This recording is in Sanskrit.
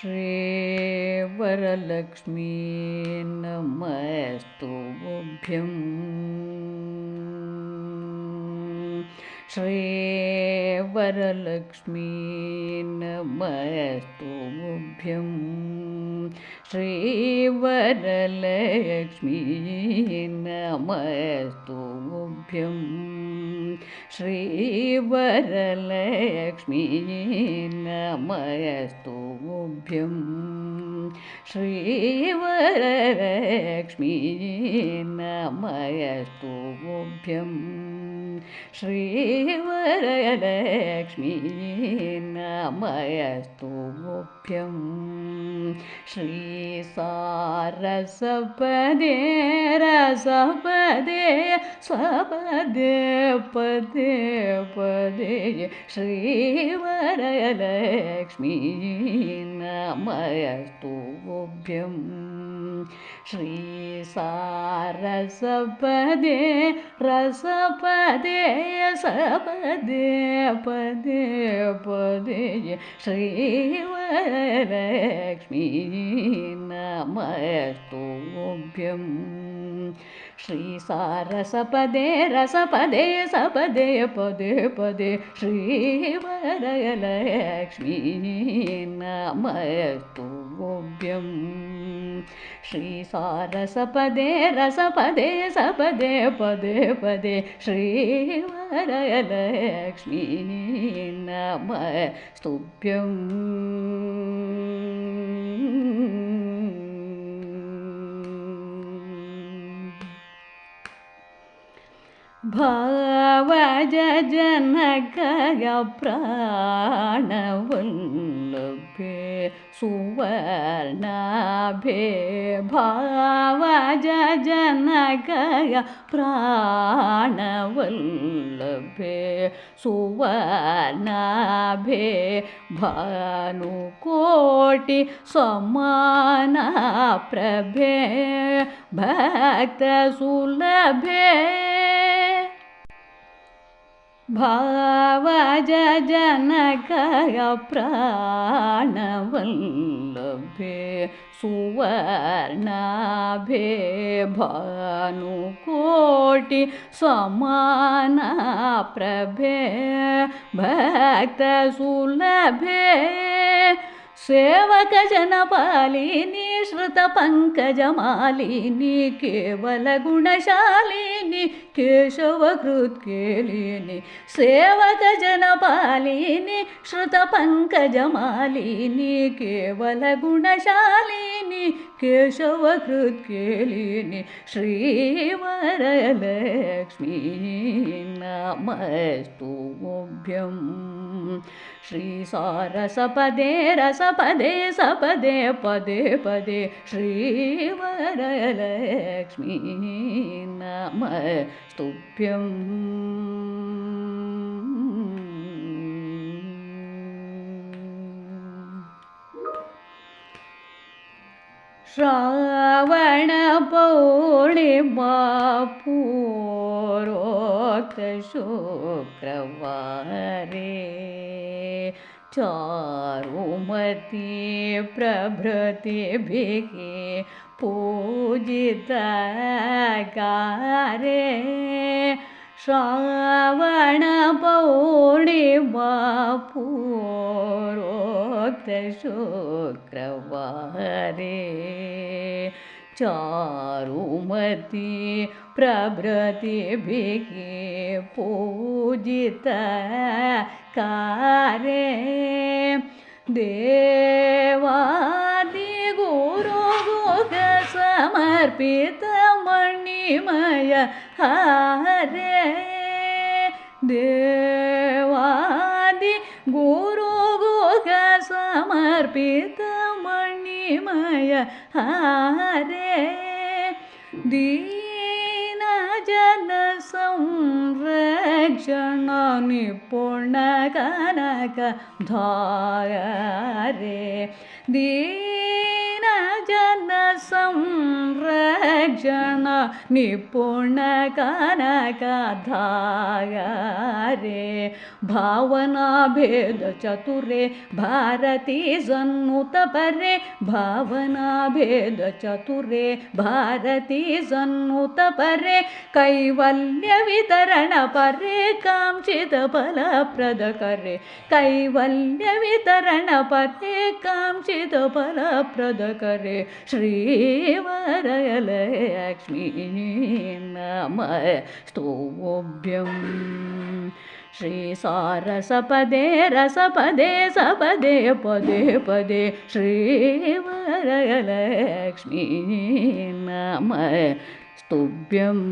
श्रीवरलक्ष्मी नमस्तुभ्यं श्रीवरलक्ष्मी नमस्तुभ्यं श्रीवरलक्ष्मी नमस्तुभ्यं श्रीवरलक्ष्मी नमस्तुभ्यं श्रीवरलक्ष्मी ശ്രീവരലക്ഷ്മീ നമയസ്തു മുഭ്യം ശ്രീ സാരസപദേ രസപദേ സ്വപദേ പദേ പദേ ശ്രീവരലക്ഷ്മീ നമയസ്തു श्रीसारसपदे रसपदे सपदे पदे पदे श्रीवरलक्ष्मी नमस्तुभ्यं ശ്രീ സാരസപദേ രസപദേ സപദേ പദേ പദേ. ശ്രീ ശ്രീവരയലക്ഷ്മീ നമസ്തുഭ്യം ശ്രീ സാരസപദേ രസപദേ സപദേ പദേ പദേ. ശ്രീ ശ്രീവരയലക്ഷ്മീ നമസ്തുഭ്യം प्राणवल्लभे सुवर्णाभे भावज जनकय प्राणवल्लभे सुवर्णाभे भानुकोटि समाना प्रभे भक्तसुलभे भावज जनकय प्राणवल्लभे सुवर्णाभे भानुकोटि समाना प्रभे भक्तसुलभे सेवकजनपालिनी श्रुतपङ्कजमालिनी केवलगुणशालिनी केशवकृत्केलिनी सेवकजनपालिनी श्रुतपङ्कजमालिनी केवलगुणशालिनी केशवकृत्केलिनी श्रीवरलक्ष्मी नमस्तुभ्यं श्रीसारसपदे പദേ സപദേ പദേ പദേ. ശ്രീവരലക്ഷ്മി നമ സ്തുഭ്യം ശ്രാവണ പൗർണിമാ പൂരോക്ത ശുക്രവാരേ. चारुमती प्रभृतिभिः पूजितकारे श्रावणपौर्णिमा पूरोक्तशुक्रवारे चारुमती प्रभृतिभिः पूजित कारे। समर्पित मणिमय हार। गुरुगुगसमर्पितमणिमय हरे दीनजनसंरक्षण निपुणकनक संरक्षण निपुणकनकधारे भावनाभेदचतुरे भारती जोन्नुत भावनाभेदचतुरे भारती जन्मुतपरे कैवल्यवितरणपरे काचित् फलप्रदकरे कैवल्यवितरणपरे कामचित् फलप्रद श्री देवरगलक्ष्मी न मय स्तोभ्यं रसपदे सपदे पदे पदे श्रीवरलक्ष्मी नम स्तुभ्यम्